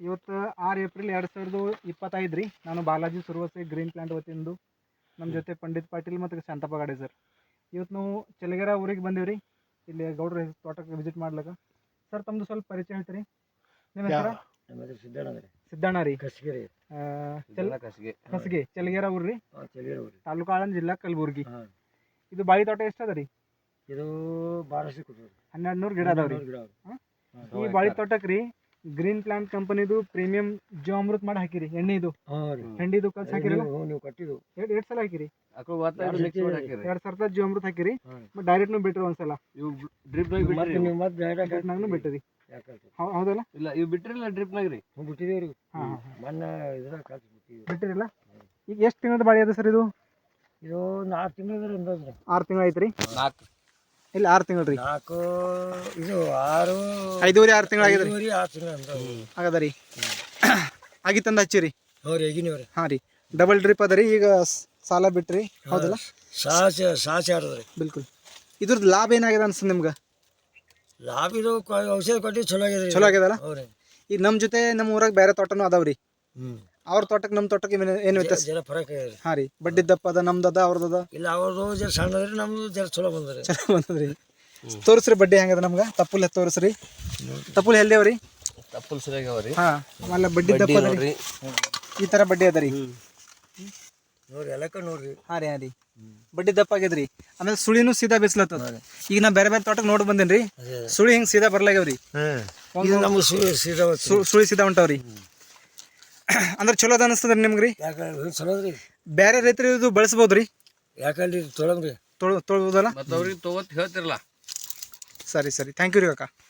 ಇವತ್ತು ಆರು ಏಪ್ರಿಲ್ ಎರಡು ಸಾವಿರದ ಇಪ್ಪತ್ತೈದು ರೀ ನಾನು ಬಾಲಾಜಿ ಸುರ್ವಸೆ ಗ್ರೀನ್ ಪ್ಲಾಂಟ್ ವತಿಯಿಂದ ನಮ್ಮ ಜೊತೆ ಪಂಡಿತ್ ಪಾಟೀಲ್ ಮತ್ತು ಶಾಂತಪ್ಪ ಗಾಡಿ ಸರ್. ಇವತ್ತು ನಾವು ಚಲಗೆರ ಊರಿಗೆ ಬಂದೀವಿ ರೀ ಇಲ್ಲಿ ಗೌಡ್ರ ತೋಟಕ್ಕೆ ವಿಸಿಟ್ ಮಾಡ್ಲಿಕ್ಕೆ. ಸರ್ ತಮ್ಮದು ಸ್ವಲ್ಪ ಪರಿಚಯ ಹೇಳ್ತೀರಿ. ನಿಮ್ಮ ಹೆಸರು? ಸಿದ್ದಣ್ಣ ರೀ. ಕಸಗಿರಿ. ಕಸಗಿ. ಚಲಗೆರ ಊರು ರೀ ತಾಲೂಕು ಆಳಂದ್ ಜಿಲ್ಲಾ ಕಲಬುರ್ಗಿ. ಇದು ಬಾಳಿ ತೋಟ ಎಷ್ಟು ಅದ ರೀ? ಇದು ಬಾರಸಿ ಹನ್ನೆರಡು ನೂರು ಗಿಡ ಅದಾವ ರೀ ಈ ಬಾಳಿ ತೋಟಕ್ಕೆ ರೀ ಗ್ರೀನ್ ಪ್ಲಾಂಟ್ ಕಂಪನಿದು ಪ್ರೀಮಿಯಂ ಜೀವಾಮೃತ ಮಾಡಿ ಹಾಕಿರಿ ಎಣ್ಣೆ ಇದು ಹಾಂ ರೀ. ಹೆಂಡಿದು ಕಲ್ಸ ಹಾಕಿರಿ ನೀವು ಕಟ್ಟಿದು ಕಟ್ಟಿದ್ದು ಎರಡು ಎರಡು ಸಲ ಹಾಕಿರಿ. ಎರಡು ಸಾವಿರದ ಜೀವಾಮೃತ ಹಾಕಿರಿ ಮತ್ತೆ ಡೈರೆಕ್ಟ್ ನು ಬಿಟ್ರಿ ಒಂದ್ಸಲ. ಇವು ಡ್ರಿಪ್ ನಾಗನು ಬಿಟ್ಟಿರಿ. ಹೌದಲ್ಲ? ಇಲ್ಲ ಇವು ಬಿಟ್ಟಿರಲಿಲ್ಲ ಡ್ರಿಪ್ ನಾಗ್ರಿ ರೀ. ನಾವು ಬಿಟ್ಟಿದ್ದೀವಿ ರೀ. ಹಾಂ ಹಾಂ ಮೊನ್ನೆ ಇದ್ರಾಗ ಕಲ್ಸಿ ಬಿಟ್ಟಿದ್ದೀವಿ ಈಗ ಎಷ್ಟು ತಿಂಗಳದ ಬಾಳಿ ಅದ ಸರ್ ಇದು? ಇದು ನಾಲ್ಕು ತಿಂಗಳ ಆರ್ ಆರು ತಿಂಗಳು ಐತ್ರಿ? ನಾಲ್ಕು. ಇಲ್ಲ ಆರು ತಿಂಗಳು ರೀ. ನಾಲ್ಕು ಇದು ಆರು ಐದೂವರೆ ಆರು ತಿಂಗಳು ಆಗಿದ್ರಿ ಐದೂವರೆ ಆರು ತಿಂಗಳು ಆಗದ ರೀ. ಆಗಿತ್ತಂದ ಹಚ್ಚಿರಿ ಹಾ ರೀ. ಹಾಂ ರೀ. ಡಬಲ್ ಡ್ರಿಪ್ ಅದ ರೀ ಈಗ ಸ್- ಸಾಲ ಬಿಟ್ರಿ ಹೌದಲ್ಲ? ಸಾಸಿ ಸಾಸಿ ಆಡದ್ರಿ ಬಿಲ್ಕುಲ್. ಇದ್ರದ್ದು ಲಾಭ ಏನಾಗಿದೆ ಅನ್ಸ ನಿಮ್ಗೆ? ಲಾಭ ಇದು ಕೊ- ಔಷಧ ಕೊಟ್ಟು ಚಲೋ ಆಗಿದೆ ಚಲೋ ಆಗ್ಯದಲ್ಲ? ಹ್ಞೂ ರೀ. ಈಗ ನಮ್ಮ ಜೊತೆ ನಮ್ಮ ಊರಾಗ ಬೇರೆ ತೋಟನೂ ಅದಾವ್ರಿ ಹ್ಞೂ ಅವ್ರ ತೋಟಕ್ಕೆ ನಮ್ಮ ತೋಟಕ್ಕೆ ಏನು ವ್ಯತ್ಯಾಸ? ಜರ ಫರಕ್ ರೀ ಹಾಂ ರೀ. ಬಡ್ಡಿ ದಪ್ಪ ಅದ ನಮ್ದು ಅದ ಅವ್ರದ್ದು ಅದ. ಇಲ್ಲ ಅವ್ರದ್ದು ಜರ ಸಣ್ಣ ಅದ್ರಿ ನಮ್ದು ಜರ ಚಲೋ ಬಂದ್ರಿ ಚಲೋ ಬಂದದ್ರಿ. ತೋರಿಸ್ರಿ ಬಡ್ಡಿ ಹೆಂಗದ ನಮ್ಗೆ? ತಪ್ಪುಲ್ ತೋರಿಸ್ರಿ. ತಪ್ಪುಲ್ ಎಲ್ಲಿ ತಪ್ಪಲ್ ಸರಿಯಾಗಿ ಅವ್ರಿ ಹಾಂ ಆಮೇಲೆ ಬಡ್ಡಿ ದಪ್ಪ ಅದ ರೀ. ಈ ತರ ಬಡ್ಡಿ ಅದರಿ ರೀ. ನೋಡ್ರಿ ಎಲ್ಲಕ್ಕ ನೋಡ್ರಿ. ಹಾಂ ರೀ ಹಾಂ ರೀ. ಬಡ್ಡಿ ದಪ್ಪ ಆಗ್ಯದ್ರಿ ಆಮೇಲೆ ಸುಳಿನೂ ಸೀದಾ ಬಿಸ್ಲತ್ತದ. ಈಗ ನಾ ಬೇರೆ ಬೇರೆ ತೋಟಕ್ಕೆ ನೋಡಿ ಬಂದೇನ್ರಿ. ಅದೇ. ಸುಳಿ ಹಿಂಗ್ ಸೀದಾ ಬರ್ಲಾಗ್ಯಾವ್ರಿ. ಇದು ನಮ್ಗೆ ಸು ಸೀದಾ ಸು- ಸುಳಿ ಸೀದಾ ಹೊಂಟಾವ್ರಿ. ಅಂದ್ರೆ ಚಲೋ ಅದ ಅನಿಸ್ತದ್ರಿ ನಿಮ್ಗೆ ರೀ ಯಾಕಂದ್ರೆ ಇದು ಚಲೋ ಅದ್ರಿ. ಬೇರೆ ರೈತರು ಇದು ಬಳಸ್ಬೋದ್ರಿ? ಯಾಕಂದ್ರೆ ತೊಳಂಗ್ರಿ. ತೊಳ್ ತೊಳ್ಬೋದಲ್ಲ? ಮತ್ತ ಅವ್ರಿಗೆ ತಗೋತ್ ಹೇಳ್ತಿರಲ್ಲ ಸರಿ ಸರಿ. ಥ್ಯಾಂಕ್ ಯು ರೀ ಕಾಕ.